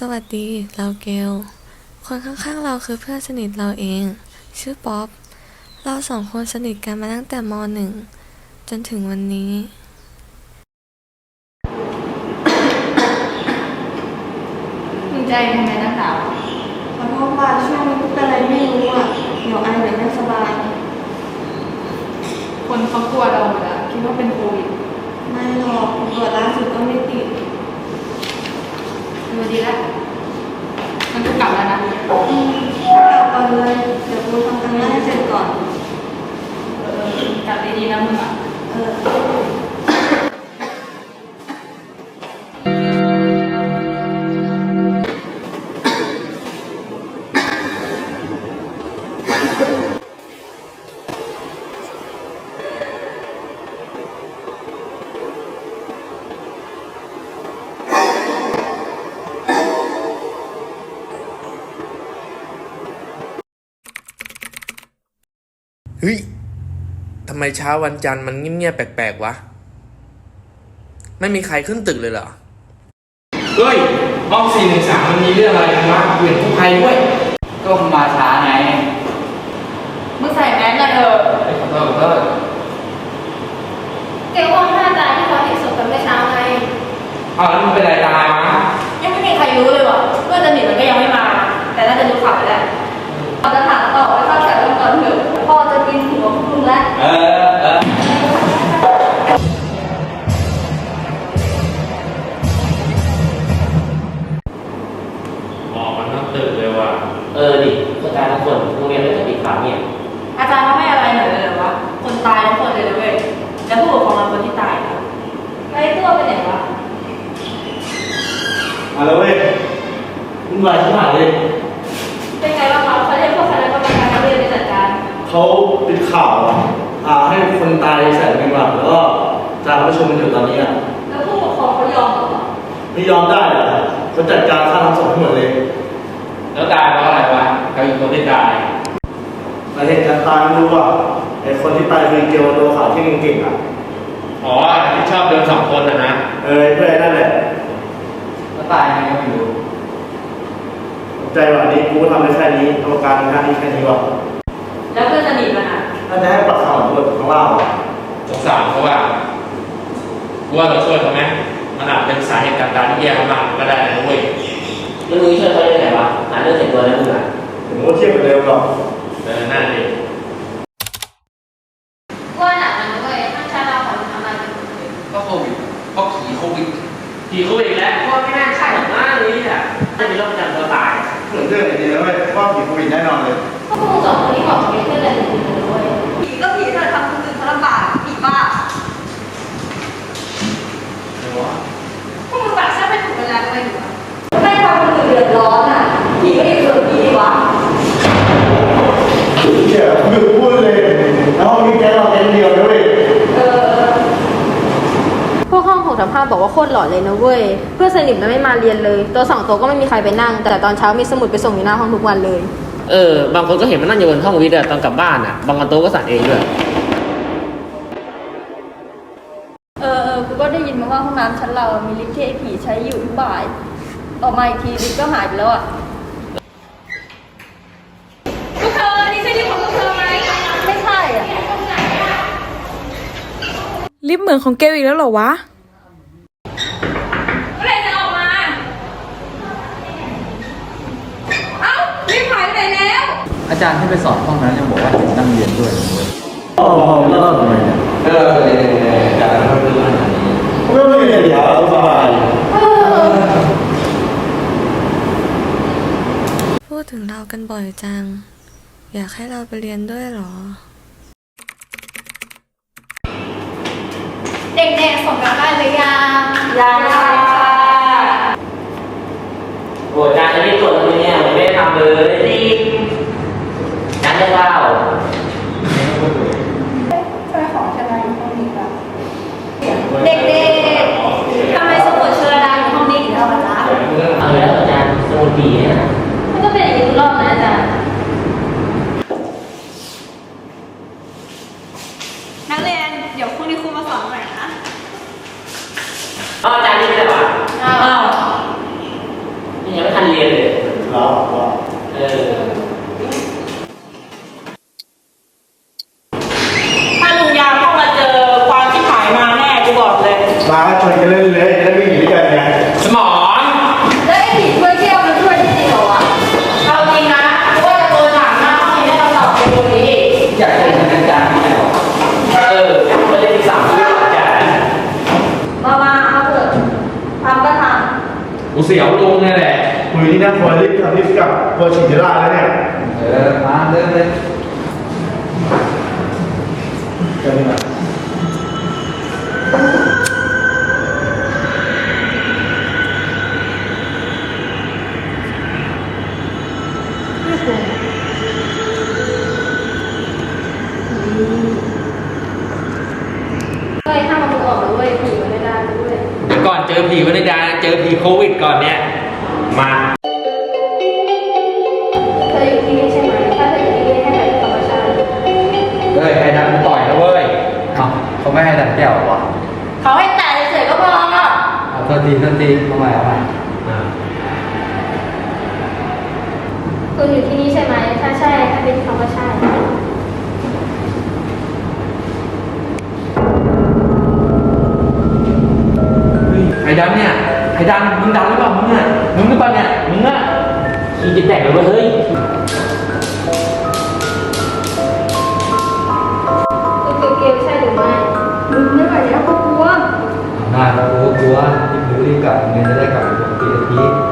สวัสดี เราเกล คนข้างๆเราคือเพื่อนสนิทเราเอง ชื่อป๊อป เราสองคนสนิทกันมาตั้งแต่มหนึ่งจนถึงวันนี้ มึงใจทำไมนักหนาวขอโทษว่าช่วงนี้เป็นอะไรไม่รู้อะ เดี๋ยวไอเดี๋ยวไม่สบาย คนเขากลัวเราหมดอะคิดว่าเป็นโควิด ไม่หรอกตรวจล่าสุดก็ไม่ติด ดูดีแล้ว มันก็กลับแล้วนะอืมกลับก่อนเลย เดี๋ยวกูทำกันบ้านให้เสร็จก่อนเออกลับดีๆนะมึงอะเออ เฮ้ยทำไมเช้าวันจันทร์มันเงียบๆแปลกๆวะ ไม่มีใครขึ้นตึกเลยเหรอ เฮ้ยห้องสี่หนึ่งสามมันมีเรื่องอะไรกันวะเวียนผู้ภัยด้วยก็มาช้าไงมึงใส่แมสเลยเออเฮ้ยขอโทษขอโทษเกลว่าห้าจานที่เขาเห็นสดกันเมื่อเช้าไง เอาแล้วมันเป็นอะไรตายวะยังไม่มีใครรู้เลย ประชุมกันอยู่ตอนนี้อะแล้วผู้ปกครองเขายอมเหรอไม่ยอมได้เหรอเขาจัดการค่าทำศพให้หมดเลยแล้วตายเพราะอะไรวะใครเป็นคนที่ตายแต่เหตุการณ์ตายไม่รู้ว่าไอ้คนที่ตายคือเกลตัวขาวที่เก่งๆอะอ๋อที่ชอบเดินสองคนนะนะเออเพื่อนไอ้นั่นแหละแล้วตายยังไงก็ไม่รู้ใจว่านี้กูก็ทำได้แค่นี้กรรมการมีหน้าที่แค่นี้ว่ะแล้วเพื่อนสนิทมันอะน่าจะให้ปรับคำพูดของเราอะสงสารเขาว่ากู ว่าเราช่วยเขาไหมมันอาจเป็นสาเหตุการตายที่แย่มากๆก็ได้นะเว้ยแล้วมึงช่วยเขาได้ไงวะหาเรื่องเสร็จตัวแล้วมึงอะผมก็เทียบกับเดิมหรอกเออนั่นดิว่าหนักนะเว้ยถ้าใช้เราขอทำอะไรเป็นคนอื่นก็โควิดก็ผีโควิดทีเขาอีกแล้วว่าไม่น่าใช่หรอกนะนี่อะถ้ามีโรคประจำตัวตายเหมือนเรื่องไอ้นี่เลยว่าผีโควิดแน่นอนเลยพวกมึงสองคนนี้บอกมีเพื่อนเลยจริงๆเลยเว้ย ผีก็ผีเธอทำคนอื่นเขาลำบากผีบ้า พวกมึงปากซะไม่ถูกเวลาเลยอยู่อะ ไม่ทำคนอื่นเดือด ร้อนอะผีก็ยังเกิดผีวะเดี๋ยวหยุดพูดเลยแล้วห้องนี้แกเราแกเดียวด้วยพวกห้องหกทับห้าบอกว่าโคตรหลอนเลยนะเว้ย เพื่อนสนิทมันไม่มาเรียนเลย ตัวสองตัวก็ไม่มีใครไปนั่ง แต่ตอนเช้ามีสมุดไปส่งอยู่หน้าห้องทุกวันเลย เออ บางคนก็เห็นมันนั่งอยู่บนห้องวิทย์อะตอนกลับบ้านอะบางคนโต๊ะก็สั่นเองด้วย เออเออกูก็ได้ยินมาว่าห้องน้ำชั้นเรา มีลิฟต์ที่ไอ้ผีใช้อยู่ทุกบ่าย ออกมาอีกทีลิฟต์ก็หายไปแล้วอะพวกเธอนี่ใช่ที่ของพวกเธอไหมไม่ใช่อะลิฟต์เหมือนของเกลอีกแล้วเหรอวะ เมื่อไหรจะออกมา เอ้ารีบหายไปไหนแล้ว อาจารย์ที่ไปสอนห้องนั้นยังบอกว่าเห็นนั่งเรียนด้วยอ๋อแล้วทำไมเนี่ยเออเออจากนั้นก็คืออันนี้ ไม่ต้องเรียนเดี๋ยวสบายพูดถึ งเรากันบ่อยจัง อยากให้เราไปเรียนด้วยเหรอ เด็กๆส่งกันบ้านหรือยังยังค่ะโอ้อาจารย์จะรีบ มาชวนกันเล่นเลยจะได้วิ่งหนีกันไงสมอนแล้วไอ้ผีช่วเที่ยวมันช่ยได้จงเหรอวเอาจริงนะว่าจะโดนหน้งนี้ได้คำตอบเป็นี้อยากเป็นอาจารย์เออไม่ได้ศึกษาเรื่องอาจารย์มามาเอาเถอะทำก็ทกูเสียวลงนี่แหละคุยที่นั่งคอยรีบทำรีบกับกลัวฉีดจะลาแล้วเนี่ยเออมาเริ่มเลย เจอกันใหม่ อนเจอผีวันนี้ดาเจอผีโควิดก่อนเนี่ยมาเธออยู่ที่นี่ใช่ไหมถ้าเธออยู่ที่นี่ให้แบบธรรมชาติเฮ้ยใครดันต่อยนะเว้ยเอ้าเขาไม่ให้ดันแก้วเหรอวะเขาให้แตะเฉยๆก็พอเอาโทษทีโทษทีเอาใหม่เอาใหม่อ่าคุณอยู่ที่นี่ใช่ไหมถ้าใช่ให้เป็นธรรมชาติ เฮ้ยใครดันเนี่ยใครดันมึงดันหรือเปล่ามึงอะมึงหรือเปล่าเนี่ยมึงอะขี้จะแตกเลยเว้ยเฮ้ยคุณเกลใช่หรือไม่มึงไม่ไหวแล้วก็กลัวนายกูก็กลัวรีบรู้รีบกลับเงินจะได้กลับไปปกติทั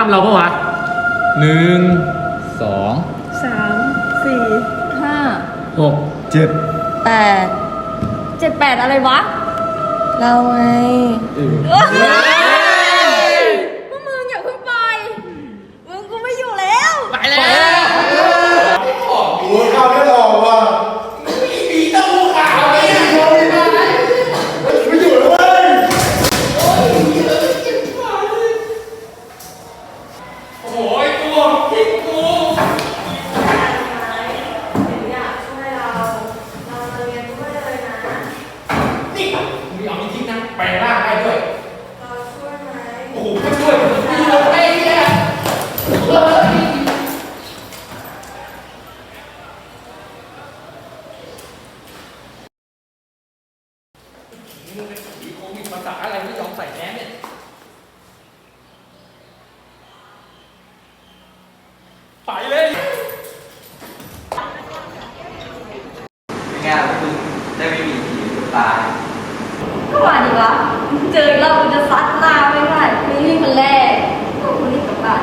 าอ้ำเราปะวะหนึ่งสองสามสี่ห้าหกเจ็ดแปดเจ็ดแปดอะไรวะ เราไงพวกมึงอย่าเพิ่งไป มึงกูไม่อยู่แล้ว ไปแล้ว โอ้ยข้าวไม่ออกว่ะมีเต้าหู้ขาวเนี่ยไม่อยู่แล้วเว้ย โอ้โหตัวพิกกู นี่มึงเอามีทิ้งนะแปลงร่างได้ด้วย โอ้โหไม่ช่วยไม่ช่วยไอ้เนี่ยมึงเป็นผีโควิดภาษาอะไรไม่ยอมใส่แมสเนี่ย ไปเลย เป็นไงล่ะคุณ ได้ไม่มีผีตายก็ว่าดีวะเจออีกรอบกูจะซัดหน้าไม่ได้มึงนี่คนแรกพวกมึงนี่กลับบ้าน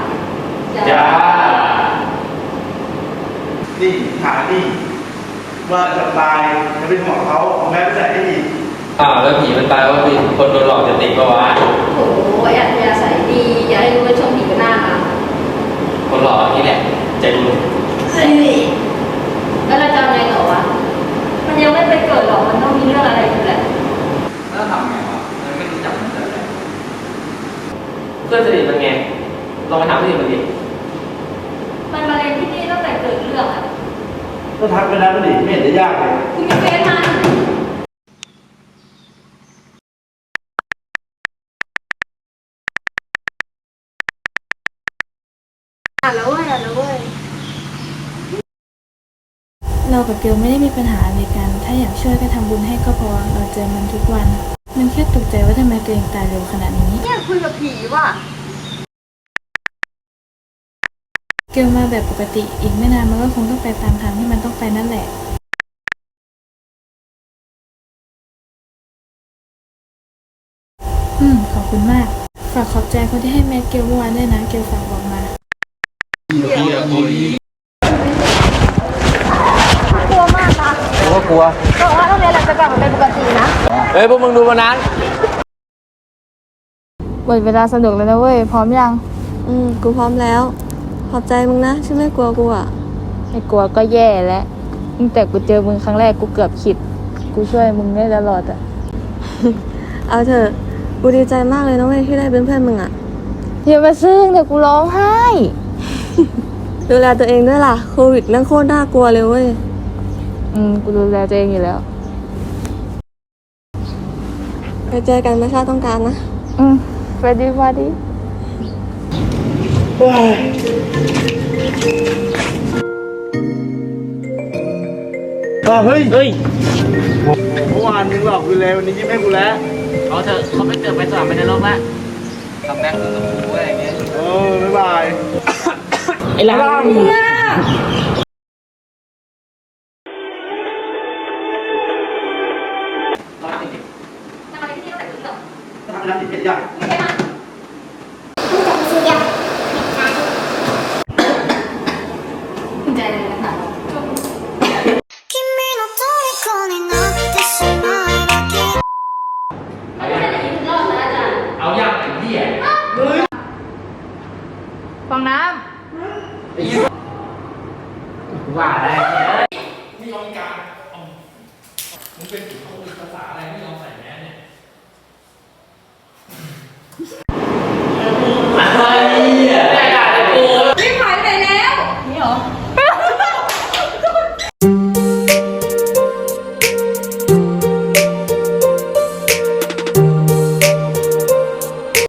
จ้านี่ถามนี่ว่าจะตายจะเป็นห่วงเขาเอาแม่ไปใส่ให้ดีอ้าวแล้วผีมันตายว่าเป็นคนโดนหลอกจะติดปะวะโอ้โหอัธยาศัยดี อย่าให้รู้ว่าช่วงผีก็หน้าค่ะคนหลอกนี่แหละใจบุญ เฮ้ยแล้วเราจะเอาไงต่อวะ มันยังไม่ไปเกิดหรอก มันต้องมีเรื่องอะไรอยู่แหละ แล้วทำไงวะมันไม่รู้จักมันแต่แรก เพื่ อนสนิทมันไงลองไปถามเพื่อนมันดิมันมาเรียนที่นี่ตั้งแต่เกิดเรื่องอะก็ทักไปแล้วก็ดิไม่เห็นจะยากเลยคุณมีเฟซมันอะแล้วเว้ยอะแล้วเว้ยเรากับเกลไม่ได้มีปัญหาอะไรกัน ถ้าอยากช่วยก็ทำบุญให้ก็พอ เราเจอมันทุกวัน มันแค่ตกใจว่าทำไมตัวเองตายเร็วขนาดนี้ เนี่ยคุยกับผีว่ะ เกลมาแบบปกติอีกไม่นานมันก็คงต้องไปตามทางที่มันต้องไปนั่นแหละ อืม ขอบคุณมาก ฝากขอบใจคนที่ให้แมสเกลเมื่อวานด้วยนะ เกลฝากบอกมา กลัวมากนะกูก็กลัว บอกว่าโรงเรียนเราจะกลับมาเป็นปกตินะ เฮ้ยพวกมึงดูมันนั้น หมดเวลาสนุกแล้วนะเว้ย พร้อมยัง อืม กูพร้อมแล้ว ขอบใจมึงนะที่ไม่กลัวกูอะ ไม่กลัวก็แย่แล้วตั้งแต่กูเจอมึงครั้งแรกกูเกือบขิด กูช่วยมึงได้ตลอดอะเอาเถอะ กูดีใจมากเลยนะเว้ยที่ได้เป็นเพื่อนมึงอะ อย่ามาซึ้งเดี๋ยวกูร้องไห้ ดูแลตัวเองด้วยล่ะ โควิดนั่งโคตรน่ากลัวเลยเว้ยออืม กูดูแลตัวเองอยู่แล้ว ไปเจอกันเมื่อชาติต้องการนะ อืมไปดีมาดีเฮ้ย เฮ้ย เมื่อวานยังหลอกกูเลยวันนี้ยิ้มให้กูแล้วเอาเถอะเขาไม่เกิดไปสวรรค์ไปในโลกละทำแบงค์กับกูอะไรอย่างเงี้ย เออบ๊ายบาย ไอ้หลัง มึงเป็นผู้ภาษาอะไรไม่ยอมใส่แมสเนี่ย